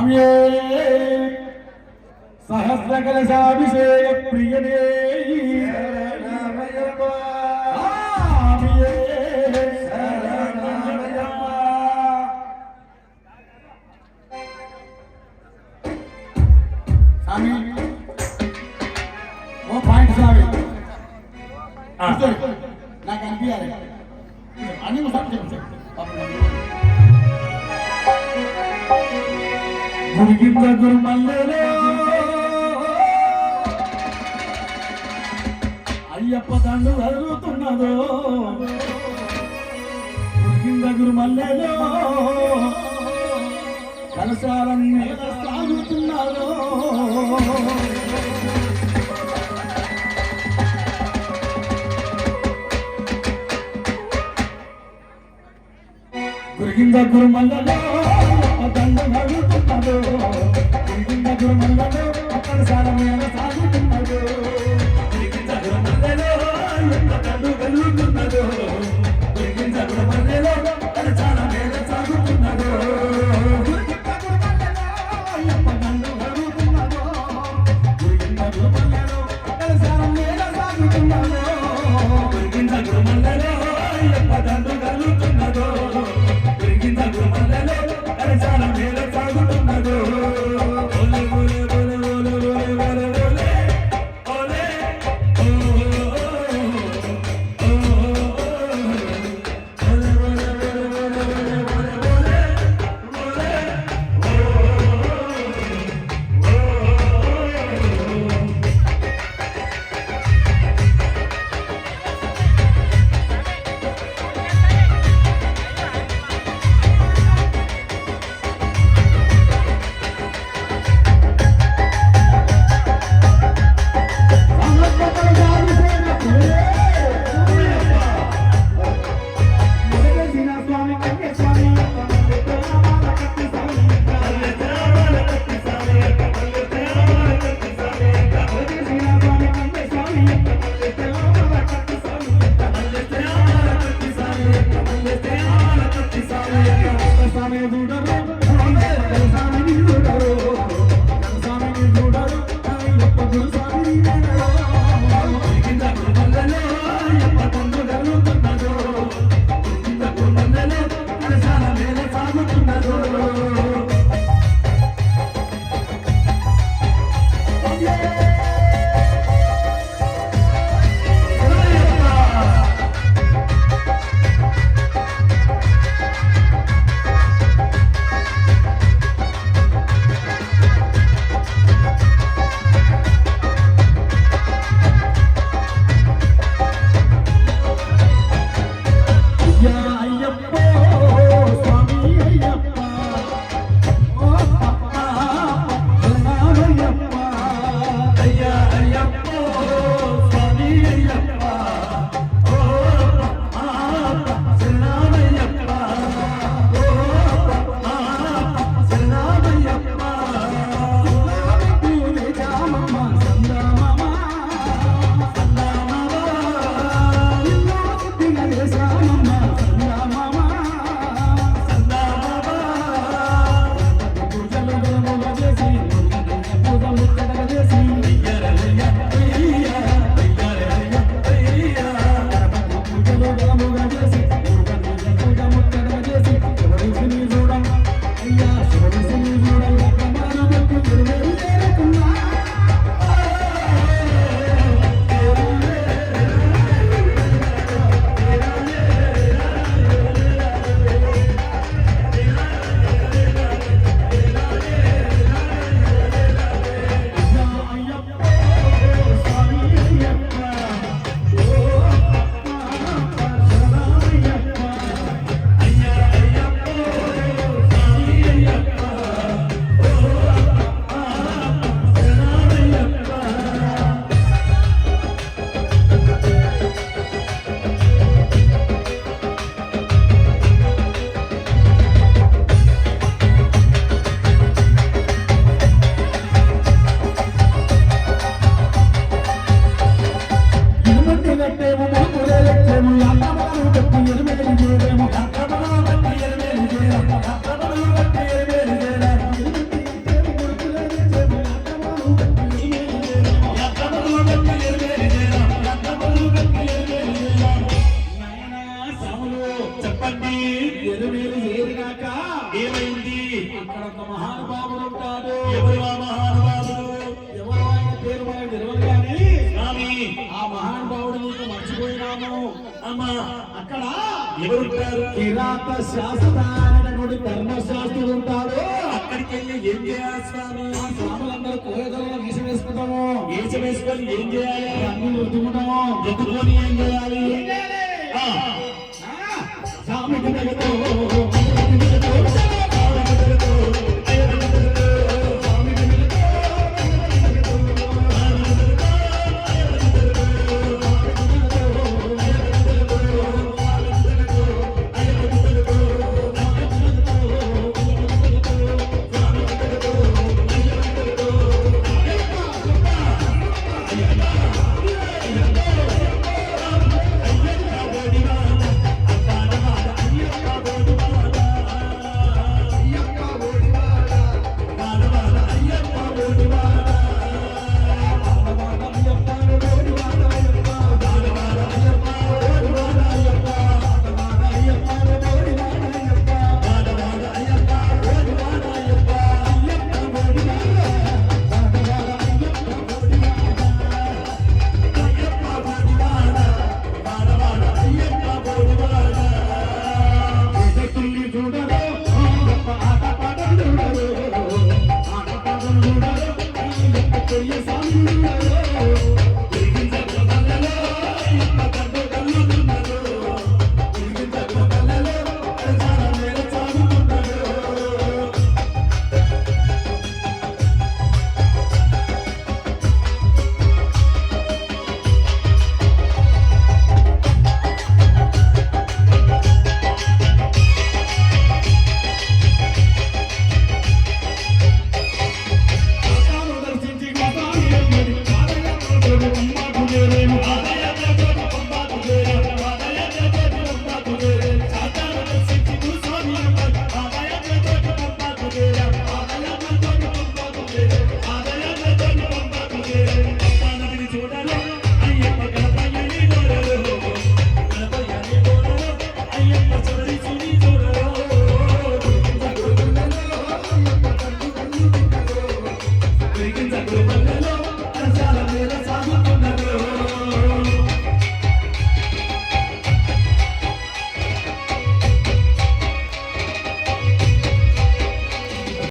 స్వామ్యే సహస్ర కలశాభిషేక ప్రియనే वो पॉइंट साहब గురిగింత గురుమల్లెలో అయ్యప్ప తండ్రి జరుగుతున్నదో గురిగింత గురుమల్లెలో కలశాలన్నీ సాగుతున్నదో. గురిగింత గురుమల్లలో Thank you. ఒక మహానుభావుడు ఉంటాడు. ఎవరు ఆ మహానుభావుడు? ఎవరు ఆయన పేరు మనకు తెలియదు కానీ స్వామి. ఆ మహానుభావుడు నీకు మర్చిపోయినాము. అమ్మా. అక్కడ ఎవరుంటారు కిరాత శాస్త్ర అనేటువంటి ధర్మశాస్త్రుడు ఉంటాడు. అక్కడికి వెళ్ళి ఏం చేయాలి స్వామి? ఆ స్వాములందరూ కోయదలలో గీసి వేసుకుంటాము వేసుకొని ఏం చేయాలి? అన్ని రుద్దుకుంటాము. ఎత్తుకొని ఏం చేయాలి? తగ్గదు